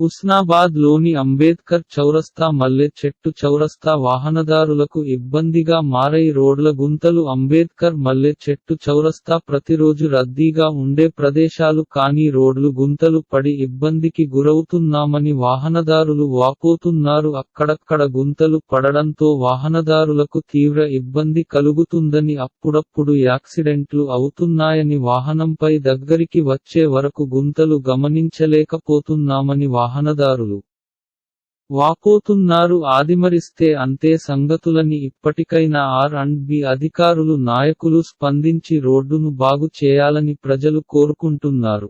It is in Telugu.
హుస్నాబాద్లోని అంబేద్కర్ చౌరస్తా మల్లె చెట్టు చౌరస్తా వాహనదారులకు ఇబ్బందిగా మారై రోడ్ల గుంతలు అంబేద్కర్ మల్లె చెట్టు చౌరస్తా ప్రతిరోజు రద్దీగా ఉండే ప్రదేశాలు కానీ రోడ్లు గుంతలు పడి ఇబ్బందికి గురవుతున్నామని వాహనదారులు వాపోతున్నారు. అక్కడక్కడ గుంతలు పడడంతో వాహనదారులకు తీవ్ర ఇబ్బంది కలుగుతుందని అప్పుడప్పుడు యాక్సిడెంట్లు అవుతున్నాయని వాహనంపై దగ్గరికి వచ్చే వరకు గుంతలు గమనించలేకపోతున్నామని వాహనదారులు. వాపోతున్నారు ఆదిమరిస్తే అంతే సంగతులని ఇప్పటికైనా ఆర్ అండ్ బి అధికారులు నాయకులు స్పందించి రోడ్డును బాగు చేయాలని ప్రజలు కోరుకుంటున్నారు.